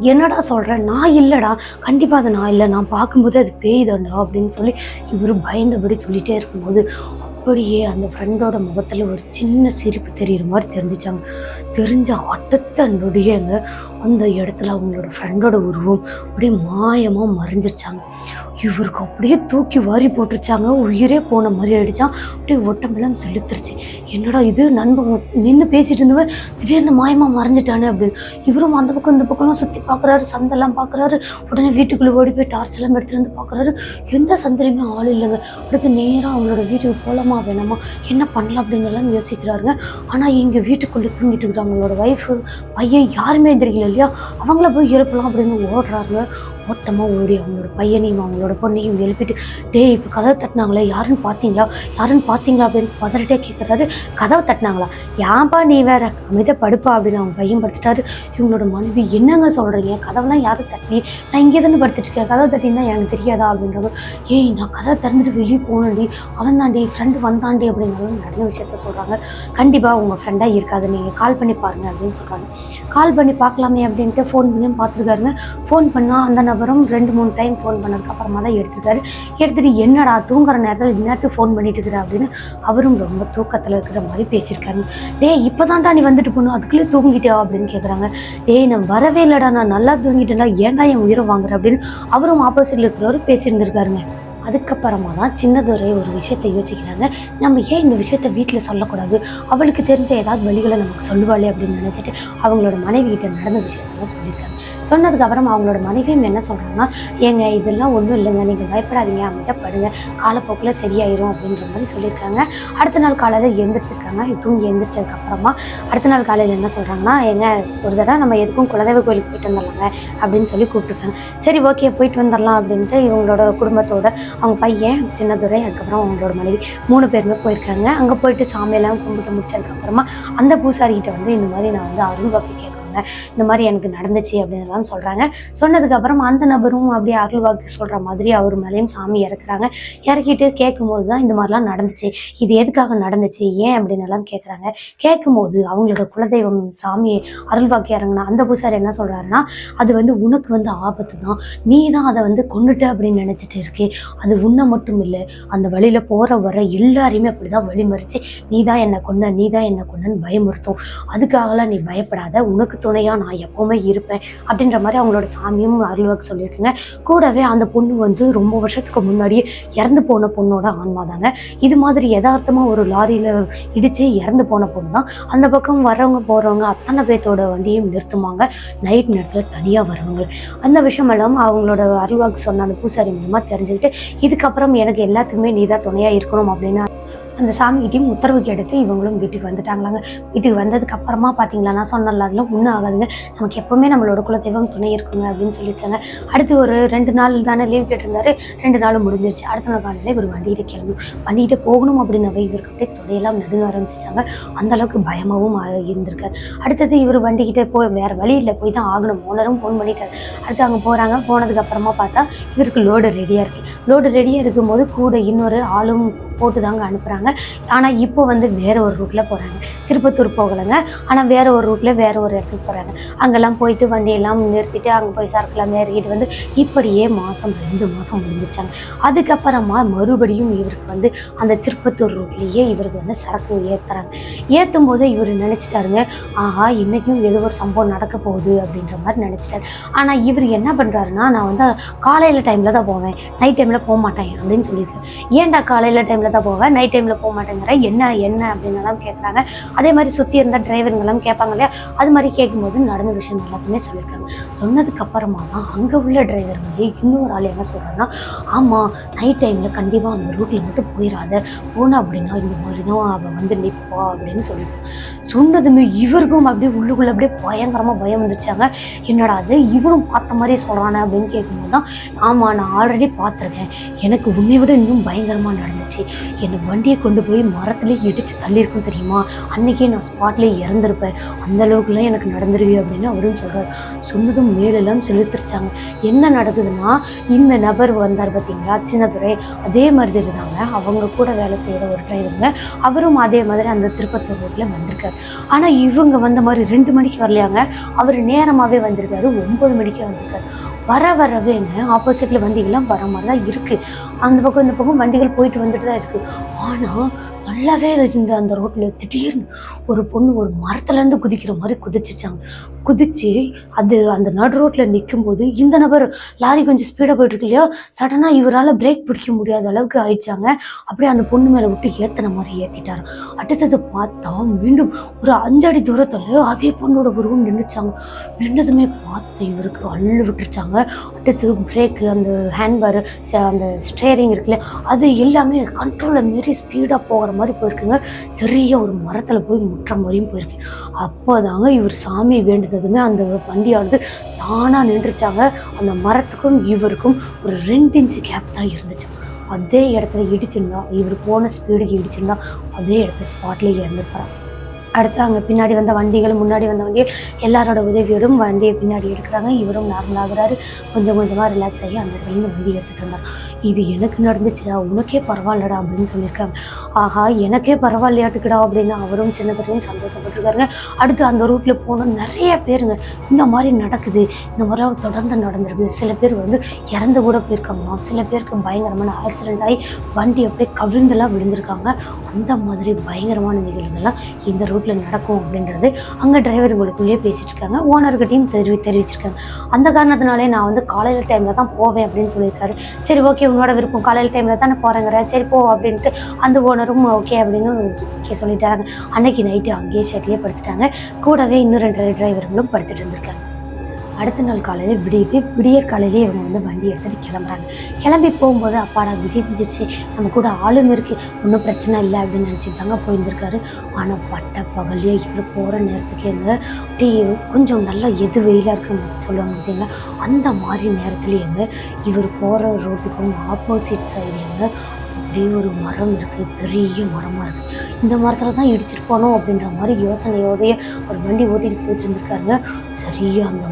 என்னடா சொல்ற? நான் இல்லைடா. கண்டிப்பாக அது நான் இல்லை. நான் பார்க்கும்போது அது பேய்தாண்டா அப்படின்னு சொல்லி இவர் பயந்தபடி சொல்லிட்டே இருக்கும்போது அப்படியே அந்த ஃப்ரெண்டோட முகத்தில் ஒரு சின்ன சிரிப்பு தெரிகிற மாதிரி தெரிஞ்சிச்சாங்க. தெரிஞ்ச அடுத்த நொடியங்க அந்த இடத்துல அவங்களோட ஃப்ரெண்டோட உருவம் அப்படியே மாயமாக மறைஞ்சிருச்சாங்க. இவருக்கு அப்படியே தூக்கி வாரி போட்டுருச்சாங்க. உயிரே போன மாதிரி ஆகிடுச்சான் அப்படியே ஒட்டமெல்லாம் செலுத்துருச்சு. என்னடா இது? நண்பன் நின்று பேசிகிட்டு இருந்தவன் திடீர்னு மாயமாக மறைஞ்சிட்டானே அப்படின்னு. இவரும் அந்த பக்கம் இந்த பக்கம்லாம் சுற்றி பார்க்குறாரு சந்தெல்லாம் பார்க்குறாரு உடனே வீட்டுக்குள்ளே ஓடி போய் டார்ச் எல்லாம் எடுத்துகிட்டு வந்து பார்க்குறாரு எந்த சந்திலையுமே ஆள் இல்லைங்க. அடுத்து நேராக அவங்களோட வீட்டுக்கு போகலாமா வேணாமா? என்ன பண்ணலாம் அப்படிங்கலாம் யோசிக்கிறாருங்க. ஆனால் இங்கே வீட்டுக்குள்ளே தூங்கிட்டு இருக்கிறாங்க அவங்களோட ஒய்ஃபு பையன் யாருமே தெரியல இல்லையா? அவங்கள போய் எழுப்பலாம் அப்படின்னு ஓடுறாருங்க. ஓட்டமாக ஓடி அவங்களோட பையனையும் அவங்களோட பொண்ணையும் எழுப்பிட்டு டே இப்போ கதவை தட்டினாங்களே யாருன்னு பார்த்தீங்களா யாருன்னு பார்த்தீங்களா அப்படின்னு பதறிட்டே கேட்குறாரு கதவை தட்டினாங்களா? ஏன்பா நீ வேற அமைதியாக படுப்பா அப்படின்னு அவங்க பையன் படுத்துட்டாரு இவங்களோட மனைவி என்னங்க சொல்கிறீங்க கதவெல்லாம் யாரும் தட்டி நான் இங்கே தானே படுத்துட்டு இருக்கேன். கதவை தட்டினா எனக்கு தெரியாதா அப்படின்றவங்க ஏய் நான் கதவை திறந்துட்டு வெளியே போனேன்டி அவன் தாண்டி ஃப்ரெண்டு வந்தாண்டி அப்படின்னாலும் நடந்த விஷயத்த சொல்கிறாங்க கண்டிப்பாக உங்கள் ஃப்ரெண்டாக இருக்காது. நீங்கள் கால் பண்ணி பாருங்க அப்படின்னு சொல்கிறாங்க கால் பண்ணி பார்க்கலாமே அப்படின்ட்டு ஃபோன் பண்ணியும் பார்த்துருக்காருங்க ஃபோன் பண்ணால் அந்த நபரும் ரெண்டு மூணு டைம் ஃபோன் பண்ணதுக்கு அப்புறமா தான் எடுத்திருக்காரு. எடுத்துட்டு என்னடா தூங்குற நேரத்தில் இந்நேரத்துக்கு ஃபோன் பண்ணிட்டு இருக்கிற அப்படின்னு அவரும் ரொம்ப தூக்கத்தில் இருக்கிற மாதிரி பேசியிருக்காரு. டேய் இப்போதான்டா நீ வந்துட்டு போகணும் அதுக்குள்ளே தூங்கிட்டியா அப்படின்னு கேட்குறாங்க டேய் நான் வரவே இல்லைடா நான் நல்லா தூங்கிட்டேன்டா ஏன்டா என் உயிரை வாங்குற அப்படின்னு அவரும் ஆப்போசிட்டில் இருக்கிறவரு பேசியிருந்திருக்காருங்க. அதுக்கப்புறமா தான் சின்னதுரை ஒரு விஷயத்தை யோசிக்கிறாங்க. நம்ம ஏன் இந்த விஷயத்த வீட்டில் சொல்லக்கூடாது? அவளுக்கு தெரிஞ்ச ஏதாவது வழிகளை நமக்கு சொல்லுவாளே அப்படின்னு நினச்சிட்டு அவங்களோட மனைவி கிட்ட நடந்த விஷயத்தெல்லாம் சொல்லியிருக்காங்க. சொன்னதுக்கப்புறம் அவங்களோட மனைவியும் என்ன சொல்கிறாங்கன்னா ஏங்க இதெல்லாம் ஒன்றும் இல்லைங்க. நீங்கள் பயப்படாதீங்க. அமைதியாப்படுங்க காலப்போக்கில் சரியாயிரும். அப்படின்ற மாதிரி சொல்லியிருக்காங்க. அடுத்த நாள் காலையில் எழுந்திரிச்சிருக்காங்க. தூங்கி எழுந்திரிச்சதுக்கப்புறமா அடுத்த நாள் காலையில் என்ன சொல்கிறாங்கன்னா ஏங்க ஒரு தடவை நம்ம எதுக்கும் குலதெய்வ கோயிலுக்கு போயிட்டு வந்துடலாங்க. அப்படின்னு சொல்லி கூப்பிட்டுருக்காங்க. சரி ஓகே போயிட்டு வந்துடலாம் அப்படின்ட்டு இவங்களோட குடும்பத்தோட அவங்க பையன் சின்னதுரை அதுக்கப்புறம் அவங்களோட மனைவி மூணு பேருமே போயிருக்காங்க. அங்கே போயிட்டு சாமியெல்லாம் கும்பிட்டு முடிச்சதுக்கப்புறமா அந்த பூசாரிக்கிட்ட வந்து இந்த மாதிரி நான் வந்து அருள் வாக்கு சொல்கிறாங்க இந்த மாதிரி எனக்கு நடந்துச்சு அப்படின்லாம் சொல்கிறாங்க சொன்னதுக்கப்புறம் அந்த நபரும் அப்படியே அருள் வாக்கு சொல்கிற மாதிரி அவர் மேலேயும் சாமி இறக்குறாங்க. இறக்கிட்டு கேட்கும்போது தான் இந்த மாதிரிலாம் நடந்துச்சு. இது எதுக்காக நடந்துச்சு? ஏன் அப்படின்னு எல்லாம் கேட்குறாங்க. கேட்கும்போது அவங்களோட குலதெய்வம் சாமி அருள்வாக்கு இறங்கினா அந்த பூசாரி என்ன சொல்கிறாருன்னா அது வந்து உனக்கு வந்து ஆபத்து தான். நீ தான் அதை வந்து கொண்டுட்டு அப்படின்னு நினச்சிட்டு இருக்கே. அது உன்னை மட்டும் இல்லை அந்த வழியில் போகிற வர எல்லாரையுமே அப்படி தான் வழிமறிச்சு நீ தான் என்னை கொன்ன நீ தான் என்னை கொன்னன்னு பயமுறுத்தும். அதுக்காகலாம் நீ பயப்படாத. உனக்கு துணையாக நான் எப்போவுமே இருப்பேன் அப்படின்ற மாதிரி அவங்களோட சாமியும் அருள்வாக்கு சொல்லியிருக்குங்க. கூடவே அந்த பொண்ணு வந்து ரொம்ப வருஷத்துக்கு முன்னாடியே இறந்து போன பொண்ணோட ஆன்மா தாங்க. இது மாதிரி யதார்த்தமாக ஒரு லாரியில் இடித்து இறந்து போன பொண்ணு தான். அந்த பக்கம் வரவங்க போகிறவங்க அத்தனை பேர்த்தோட வண்டியும் நிறுத்துவாங்க நைட் நேரத்தில் தனியாக வருவாங்க அந்த விஷயம் எல்லாம் அவங்களோட அருள்வாக்கு சொன்ன அந்த பூசாரி மூலமாக தெரிஞ்சுக்கிட்டு இதுக்கப்புறம் எனக்கு எல்லாத்துக்குமே நீ தான் துணையாக இருக்கணும் அப்படின்னு அந்த சாமிகிட்டையும் உத்தரவு கேட்டுட்டு இவங்களும் வீட்டுக்கு வந்துட்டாங்களாங்க. வீட்டுக்கு வந்ததுக்கு அப்புறமா பார்த்தீங்களா நான் சொன்னல அதெல்லாம் ஒன்றும் ஆகாதுங்க. நமக்கு எப்போவுமே நம்மளோட குலதெய்வம் துணை இருக்குங்க அப்படின்னு சொல்லியிருக்காங்க. அடுத்து ஒரு ரெண்டு நாள் தானே லீவ் கேட்டிருந்தாரு. ரெண்டு நாள் முடிஞ்சிருச்சு. அடுத்த நாள் காலையில் இவர் வண்டிகிட்ட கிளம்பணும் வண்டிகிட்ட போகணும் அப்படின்னாவே இவருக்கு அப்படியே துணையெல்லாம் நடுங்க ஆரம்பிச்சிட்டாங்க. அந்த அளவுக்கு பயமாகவும் இருந்திருக்காரு. அடுத்தது இவர் வண்டிக்கிட்ட போய் வேறு வழி இல்லை போய் தான் ஆகணும். ஓனரும் ஃபோன் பண்ணிட்டார். அடுத்து அங்கே போகிறாங்க போனதுக்கு அப்புறமா பார்த்தா இவருக்கு லோடு ரெடியாக இருக்குது லோடு ரெடியாக இருக்கும்போது கூட இன்னொரு ஆளும் போட்டு தாங்க அனுப்புகிறாங்க ஆனால் இப்போ வந்து வேறு ஒரு ரூட்டில் போகிறாங்க திருப்பத்தூர் போகலைங்க. ஆனால் வேறு ஒரு ரூட்டில் வேறு ஒரு இடத்துக்கு போகிறாங்க அங்கெல்லாம் போயிட்டு வண்டியெல்லாம் நிறுத்திட்டு அங்கே போய் சரக்குலாம் ஏறிக்கிட்டு வந்து இப்படியே மாதம் ரெண்டு மாதம் முடிஞ்சிச்சாங்க. அதுக்கப்புறமா மறுபடியும் இவருக்கு வந்து அந்த திருப்பத்தூர் ரூட்லேயே இவருக்கு வந்து சரக்கு ஏற்றுறாங்க ஏற்றும் போது இவர் நினச்சிட்டாருங்க ஆஹா இன்றைக்கும் ஏதோ ஒரு சம்பவம் நடக்க போகுது அப்படின்ற மாதிரி நினச்சிட்டாரு. ஆனால் இவர் என்ன பண்ணுறாருன்னா நான் வந்து காலையில் டைமில் தான் போவேன். நைட் டைமில் போக மாட்டேன் அப்படின்னு சொல்லியிருக்கேன் ஏன்டா காலையில் டைமில் தான் போவேன் நைட் டைமில் போக மாட்டேங்கிறேன் என்ன என்ன அப்படின்னு எல்லாம் கேட்குறாங்க அதே மாதிரி சுற்றி இருந்த டிரைவருங்கெல்லாம் கேட்பாங்க இல்லையா? அது மாதிரி கேட்கும்போது நடந்த விஷயம் எல்லாத்தையுமே சொல்லியிருக்காங்க. சொன்னதுக்கப்புறமா தான் அங்கே உள்ள டிரைவருங்களே இன்னொரு ஆள் என்ன சொல்கிறாங்கன்னா ஆமாம் நைட் டைமில் கண்டிப்பாக அந்த ரூட்டில் மட்டும் போயிடாத போனா அப்படின்னா இந்த மாதிரி தான் அவள் வந்து நிற்பா அப்படின்னு சொல்லிட்டு. சொன்னதுமே இவருக்கும் அப்படியே உள்ளுக்குள்ளே அப்படியே பயங்கரமாக பயம் வந்துச்சாங்க என்னடா அது இவனும் பார்த்த மாதிரியே சொல்கிறானே அப்படின்னு கேட்கும்போது தான் ஆமாம் நான் ஆல்ரெடி பார்த்துருக்கேன். எனக்கு உன்னை விட இன்னும் பயங்கரமாக நடந்துச்சு. என்னை வண்டியை கொண்டு போய் மரத்துலேயே இடித்து தள்ளியிருக்கும் தெரியுமா? அன்றைக்கே நான் ஸ்பாட்லேயே இறந்துருப்பேன். அந்த அளவுக்குலாம் எனக்கு நடந்துருவியோ அப்படின்னு அவரும் சொல்கிறார் சொன்னதும் மேலெல்லாம் செலுத்திருச்சாங்க. என்ன நடக்குதுன்னா இந்த நபர் வந்தார் பார்த்தீங்களா சின்னதுரை. அதே மாதிரி இருந்தாங்க அவங்க கூட வேலை செய்கிற ஒரு டிரைவருங்க அவரும் அதே மாதிரி அந்த திருப்பத்தூர் ரோட்டில் வந்திருக்காரு. ஆனால் இவங்க வந்த மாதிரி ரெண்டு மணிக்கு வரலையாங்க? அவர் நேரமாகவே வந்திருக்காரு ஒம்பது மணிக்கே வந்திருக்காரு. வர வரவேங்க ஆப்போசிட்டில் வண்டிகள்லாம் வர மாதிரி தான் இருக்குது அந்த பக்கம் இந்த பக்கம் வண்டிகள் போயிட்டு வந்துட்டு தான் இருக்குது ஆனால் நல்லாவே இருந்த அந்த ரோட்டில் திடீர்னு ஒரு பொண்ணு ஒரு மரத்துலேருந்து குதிக்கிற மாதிரி குதிச்சிச்சாங்க குதிச்சு அது அந்த நடு ரோட்டில் நிற்கும்போது இந்த நபர் லாரி கொஞ்சம் ஸ்பீடாக போயிட்டு இல்லையோ? சடனாக இவரால் பிரேக் பிடிக்க முடியாத அளவுக்கு ஆயிடுச்சாங்க. அப்படியே அந்த பொண்ணு மேலே விட்டு ஏற்றின மாதிரி ஏற்றிட்டாரு அடுத்தது பார்த்தா மீண்டும் ஒரு அஞ்சடி தூரத்தில் அதே பொண்ணோட உருவம் நின்றுச்சாங்க நின்றதுமே பார்த்து இவருக்கு அள்ளு விட்டுருச்சாங்க. அடுத்தது பிரேக்கு அந்த ஹேண்ட்பார் அந்த ஸ்டேரிங் இருக்குல்ல அது எல்லாமே கண்ட்ரோலில் மீறி ஸ்பீடாக போகிற மாதிரி போயிருக்குங்க. சரியாக ஒரு மரத்தில் போய் முற்ற மாதிரியும் போயிருக்கு. அப்போ தாங்க இவர் சாமி வேண்டுனதுமே அந்த வண்டியானது தானாக நின்றுச்சாங்க. அந்த மரத்துக்கும் இவருக்கும் ஒரு ரெண்டு இன்ச்சு கேப் தான் இருந்துச்சு. அதே இடத்துல இடிச்சிருந்தா இவர் போன ஸ்பீடுக்கு இடிச்சிருந்தா அதே இடத்துல ஸ்பாட்லேயே இறந்துருப்பார் அடுத்து அங்கே பின்னாடி வந்த வண்டிகள் முன்னாடி வந்த வண்டிகள் எல்லாரோட உதவியோடும் வண்டியை பின்னாடி எடுக்கிறாங்க. இவரும் நார்மல் ஆகுறாரு. கொஞ்சம் கொஞ்சமாக ரிலாக்ஸ் ஆகி அந்த ட்ரெயின் வண்டி எடுத்துகிட்டு இருந்தார் இது எனக்கு நடந்துச்சுடா உனக்கே பரவாயில்லடா அப்படின்னு சொல்லியிருக்காங்க. ஆஹா எனக்கே பரவாயில்லையாட்டுக்குடா அப்படின்னு அவரும் சின்ன பேரையும் சந்தோஷப்பட்டுருக்காருங்க. அடுத்து அந்த ரூட்டில் போன நிறைய பேருங்க. இந்த மாதிரி நடக்குது இந்த மாதிரி தொடர்ந்து நடந்திருக்கு சில பேர் வந்து இறந்து கூட போயிருக்காங்களாம். சில பேருக்கு பயங்கரமான ஆக்சிடென்ட் ஆகி வண்டி அப்படியே கவிழ்ந்தெல்லாம் விழுந்திருக்காங்க. அந்த மாதிரி பயங்கரமான நிகழ்வுகள்லாம் இந்த ரூட்டில் நடக்கும் அப்படின்றது அங்கே டிரைவருங்களுக்குள்ளேயே பேசிகிட்டு இருக்காங்க ஓனர்கிட்டையும் தெரிவி தெரிவிச்சிருக்காங்க. அந்த காரணத்தினாலே நான் வந்து காலையில் டைமில் தான் போவேன் அப்படின்னு சொல்லியிருக்காரு. சரி ஓகே உன்னோட விருப்பம். காலையில் டைமில் தானே போகிறேங்கிற சரி போ அப்படின்ட்டு அந்த ஓனரும் ஓகே அப்படின்னு ஓகே சொல்லிட்டாங்க. அன்னைக்கு நைட்டு அங்கேயே ஷெட்லேயே படுத்துட்டாங்க. கூடவே இன்னும் ரெண்டு டிரைவர்களும் படுத்துட்டு இருந்திருக்காங்க. அடுத்த நாள் காலையில் விடியுது. விடியற் காலையிலே இவங்க வந்து வண்டி எடுத்துகிட்டு கிளம்புறாங்க. கிளம்பி போகும்போது அப்பாடா விடிஞ்சிருச்சு நம்ம கூட ஆளும் இருக்குது ஒன்றும் பிரச்சனை இல்லை அப்படின்னு நினச்சிட்டு தாங்க போயிருந்திருக்காரு. ஆனால் பட்ட பகல்லையே இவர் போகிற நேரத்துக்கு எங்க அப்படியே கொஞ்சம் நல்லா எது வெயிலாக இருக்குன்னு சொல்லுவாங்க பார்த்தீங்களா? அந்த மாதிரி நேரத்துலேயேங்க இவர் போகிற ரோட்டுக்கும் ஆப்போசிட் சைடுலேருந்து அப்படியே ஒரு மரம் இருக்குது பெரிய மரமாக இருக்குது இந்த மரத்தில் தான் இடிச்சிட்டு போனோம் அப்படின்ற மாதிரி யோசனையோடைய ஒரு வண்டி ஓட்டிகிட்டு போயிட்டு இருந்திருக்காருங்க. சரியாக அந்த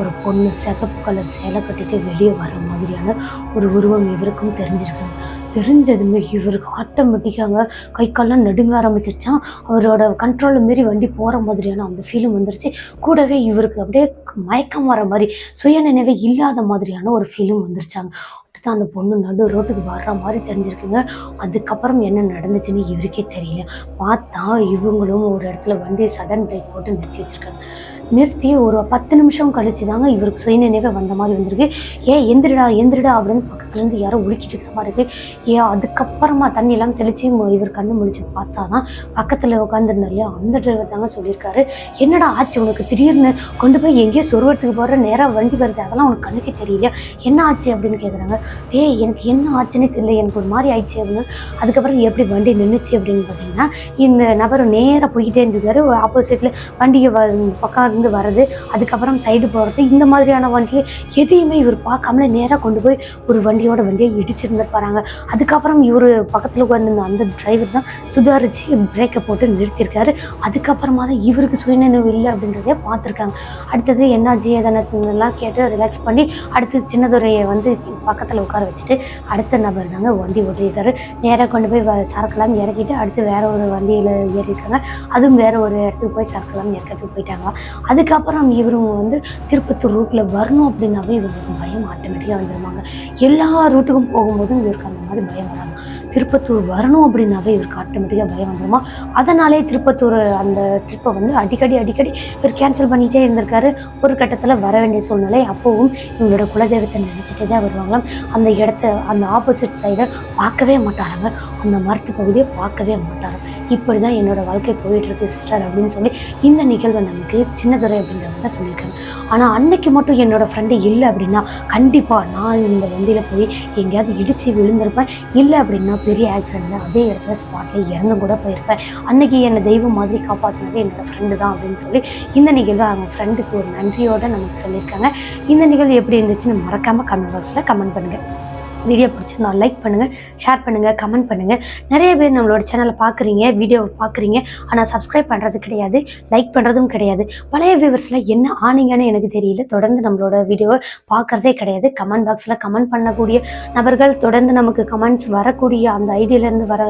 ஒரு பொண்ணு சிகப்பு கலர் சேலை கட்டிட்டு வெளியே வர மாதிரியான ஒரு உருவம் இவருக்கும் தெரிஞ்சிருக்காங்க தெரிஞ்சதுமே இவருக்கு ஆட்டோமேட்டிக்காக கை கால்லாம் நடுங்க ஆரம்பிச்சிருச்சான் அவரோட கண்ட்ரோலை மீறி வண்டி போகிற மாதிரியான அந்த ஃபீலும் வந்துருச்சு. கூடவே இவருக்கு அப்படியே மயக்கம் வர மாதிரி சுயநினைவே இல்லாத மாதிரியான ஒரு ஃபீலும் வந்துருச்சாங்க. அடுத்து அந்த பொண்ணு நடு ரோட்டுக்கு வர்ற மாதிரி தெரிஞ்சிருக்குங்க. அதுக்கப்புறம் என்ன நடந்துச்சுன்னு இவருக்கே தெரியல. பார்த்தா இவங்களும் ஒரு இடத்துல வண்டியை சடன் பிரேக் போட்டு நிறுத்தி வச்சிருக்காங்க. நிறுத்தி ஒரு பத்து நிமிஷம் கழிச்சு தாங்க இவருக்கு சுயநினைவே வந்த மாதிரி வந்திருக்கு. ஏன் எந்திரிடா எந்திரிடா அப்படின்னு பக்கத்துலேருந்து யாரோ உலுக்கிட்டு இருக்கிற மாதிரி இருக்கு. ஏன் அதுக்கப்புறமா தண்ணியெல்லாம் தெளித்து தெளிச்சு இவர் கண்ணு முழிச்சு பார்த்தா தான் பக்கத்தில் உட்காந்துருந்தார் இல்லையா? அந்த டிரைவர் தாங்க சொல்லியிருக்காரு. என்னடா ஆச்சு உனக்கு? திடீர்னு கொண்டு போய் எங்கேயோ சொருவத்துக்கு போகிற நேராக வண்டி வருது. அதெல்லாம் உனக்கு கண்ணுக்கே தெரியலையா? என்ன ஆச்சு அப்படின்னு கேட்குறாங்க ஏய் எனக்கு என்ன ஆச்சுன்னே தெரியல. எனக்கு ஒரு மாதிரி ஆயிடுச்சு அப்படின்னு. அதுக்கப்புறம் எப்படி வண்டி நின்றுச்சு அப்படின்னு பார்த்தீங்கன்னா இந்த நபர் நேராக போய்கிட்டே இருந்திருக்காரு. ஆப்போசிட்டில் வண்டியை வ பக்கம் இருந்து வர்றது அதுக்கப்புறம் சைடு போகிறது இந்த மாதிரியான வண்டியை எதையுமே இவர் பார்க்காமலே நேராக கொண்டு போய் ஒரு வண்டியோட வண்டியை இடிச்சிருந்துருப்பாராங்க அதுக்கப்புறம் இவர் பக்கத்தில் உட்காந்து அந்த டிரைவர் தான் சுதாரித்து பிரேக்கை போட்டு நிறுத்தியிருக்காரு. அதுக்கப்புறமா தான் இவருக்கு சுயநினைவு இல்லை அப்படின்றதே பார்த்துருக்காங்க. அடுத்தது என்னாச்சு எதனாச்சுன்னெல்லாம் கேட்டு ரிலாக்ஸ் பண்ணி அடுத்து சின்னதுரையை வந்து பக்கத்தில் உட்கார வச்சுட்டு அடுத்த நபர் தாங்க வண்டி ஓட்டியிருக்காரு. நேராக கொண்டு போய் வ- இறக்கிட்டு அடுத்து வேற ஒரு வண்டியில் ஏறியிருக்காங்க. அதுவும் வேற ஒரு இடத்துக்கு போய் சரக்கெல்லாம் இறக்கிறதுக்கு போயிட்டாங்க. அதுக்கப்புறம் இவருங்க வந்து திருப்பத்தூர் ரூட்டில் வரணும் அப்படின்னாவே இவங்களுக்கு பயம் ஆட்டோமேட்டிக்காக வந்துருவாங்க. எல்லா ரூட்டுக்கும் போகும்போதும் இவருக்கு அந்த மாதிரி பயம் வராங்க திருப்பத்தூர் வரணும் அப்படின்னாவே இவருக்கு ஆட்டோமேட்டிக்காக பயம் வந்துருமா? அதனாலே திருப்பத்தூர் அந்த ட்ரிப்பை வந்து அடிக்கடி அடிக்கடி இவர் கேன்சல் பண்ணிகிட்டே இருந்திருக்காரு. ஒரு கட்டத்தில் வர வேண்டிய சூழ்நிலை அப்போவும் இவங்களோட குலதெய்வத்தை நினச்சிட்டே தான் வருவாங்களாம். அந்த இடத்த அந்த ஆப்போசிட் சைடை பார்க்கவே மாட்டாங்க. அந்த மரத்து பகுதியை பார்க்கவே மாட்டாராம் இப்படி தான் என்னோட வாழ்க்கை போயிட்டு இருக்கு சிஸ்டர் அப்படின்னு சொல்லி இந்த நிகழ்வை நமக்கு சின்னதுரை அப்படின்றவங்க சொல்லியிருக்காங்க. ஆனால் அன்னைக்கு மட்டும் என்னோட ஃப்ரெண்டு இல்லை அப்படின்னா கண்டிப்பாக நான் இந்த வண்டியில் போய் எங்கேயாவது இடித்து விழுந்திருப்பேன். இல்லை அப்படின்னா பெரிய ஆக்சிடெண்ட்டில் அதே இடத்துல ஸ்பாட்டில் இறந்து கூட போயிருப்பேன். அன்னைக்கு என்னை தெய்வம் மாதிரி காப்பாற்றினது என்னோட ஃப்ரெண்டு தான் அப்படின்னு சொல்லி இந்த நிகழ்வை அவங்க ஃப்ரெண்டுக்கு ஒரு நன்றியோடு நமக்கு சொல்லியிருக்காங்க. இந்த நிகழ்வு எப்படி இருந்துச்சுன்னு மறக்காமல் கமெண்ட் பாக்ஸில் கமெண்ட் பண்ணுங்கள் வீடியோ பிடிச்சிருந்தா லைக் பண்ணுங்கள் ஷேர் பண்ணுங்கள் கமெண்ட் பண்ணுங்கள் நிறைய பேர் நம்மளோட சேனலை பார்க்குறீங்க வீடியோவை பார்க்குறீங்க. ஆனால் சப்ஸ்கிரைப் பண்ணுறது கிடையாது லைக் பண்ணுறதும் கிடையாது. பழைய வியூவர்ஸில் என்ன ஆனீங்கன்னு எனக்கு தெரியல. தொடர்ந்து நம்மளோட வீடியோவை பார்க்குறதே கிடையாது. கமெண்ட் பாக்ஸில் கமெண்ட் பண்ணக்கூடிய நபர்கள் தொடர்ந்து நமக்கு கமெண்ட்ஸ் வரக்கூடிய அந்த ஐடியிலேருந்து வர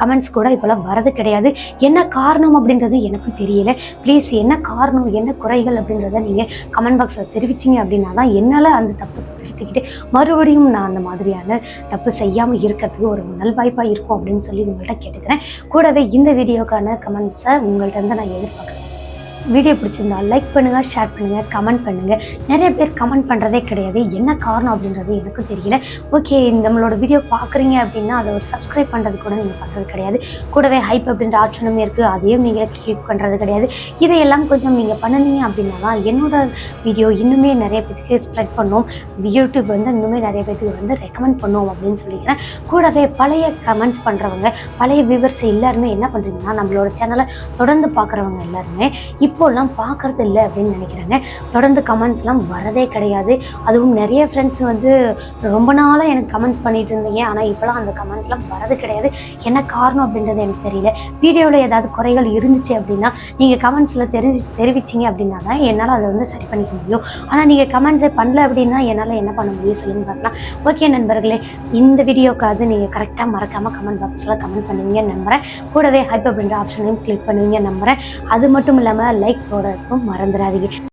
கமெண்ட்ஸ் கூட இப்போலாம் வரது கிடையாது. என்ன காரணம் அப்படின்றது எனக்கு தெரியல. ப்ளீஸ் என்ன காரணம் என்ன குறைகள் அப்படின்றத நீங்கள் கமெண்ட் பாக்ஸில் தெரிவிச்சிங்க அப்படின்னா தான் என்னால் அந்த தப்பு திருத்திக்கிட்டு மறுபடியும் நான் அந்த மாதிரி மாதிரியான தப்பு செய்யாமல் இருக்கிறதுக்கு ஒரு நல்வாய்ப்பாக இருக்கும் அப்படின்னு சொல்லி உங்கள்கிட்ட கேட்டுக்கிறேன். கூடவே இந்த வீடியோக்கான கமெண்ட்ஸை உங்கள்கிட்ட நான் எதிர்பார்க்குறேன். வீடியோ பிடிச்சிருந்தா லைக் பண்ணுங்கள் ஷேர் பண்ணுங்கள் கமெண்ட் பண்ணுங்கள் நிறைய பேர் கமெண்ட் பண்ணுறதே கிடையாது. என்ன காரணம் அப்படின்றது எனக்கும் தெரியல. ஓகே நம்மளோட வீடியோ பார்க்குறீங்க அப்படின்னா அதை ஒரு சப்ஸ்கிரைப் பண்ணுறது கூட நீங்கள் பண்ணுறது கிடையாது. கூடவே ஹைப் அப்படின்ற ஆப்ஷனும் இருக்குது அதையும் நீங்கள் கிளிக் பண்ணுறது கிடையாது. இதையெல்லாம் கொஞ்சம் நீங்கள் பண்ணுனீங்க அப்படின்னா தான் என்னோட வீடியோ இன்னுமே நிறைய பேருக்கு ஸ்ப்ரெட் பண்ணும். யூடியூப் வந்து இன்னுமே நிறைய பேருக்கு வந்து ரெக்கமெண்ட் பண்ணுவோம் அப்படின்னு சொல்லிக்கிறேன். கூடவே பழைய கமெண்ட்ஸ் பண்ணுறவங்க பழைய வியூவர்ஸ் எல்லாருமே என்ன பண்ணுறீங்கன்னா நம்மளோட சேனலை தொடர்ந்து பார்க்குறவங்க எல்லாருமே இப்போல்லாம் பார்க்கறது இல்லை அப்படின்னு நினைக்கிறாங்க. தொடர்ந்து கமெண்ட்ஸ்லாம் வரதே கிடையாது. அதுவும் நிறைய ஃப்ரெண்ட்ஸ் வந்து ரொம்ப நாளாக எனக்கு கமெண்ட்ஸ் பண்ணிட்டு இருந்தீங்க. ஆனால் இப்போலாம் அந்த கமெண்ட்லாம் வரது கிடையாது. என்ன காரணம் அப்படின்றது எனக்கு தெரியல. வீடியோவில் ஏதாவது குறைகள் இருந்துச்சு அப்படின்னா நீங்கள் கமெண்ட்ஸில் தெரிஞ்சு தெரிவிச்சிங்க அப்படின்னா தான் என்னால் அதை வந்து சரி பண்ணிக்க முடியும். ஆனால் நீங்கள் கமெண்ட்ஸே பண்ணல அப்படின்னா என்னால் என்ன பண்ண முடியும் சொல்லுங்க பார்க்கலாம். ஓகே நண்பர்களே இந்த வீடியோக்காவது நீங்கள் கரெக்டாக மறக்காமல் கமெண்ட் பாக்ஸில் கமெண்ட் பண்ணுவீங்கன்னு நம்புகிறேன் கூடவே ஹைப் அப்படின்ற ஆப்ஷனையும் கிளிக் பண்ணுவீங்க நம்புகிறேன் அது மட்டும் இல்லாமல் லைக் போடுறதுக்கும் மறந்துடாதீங்க.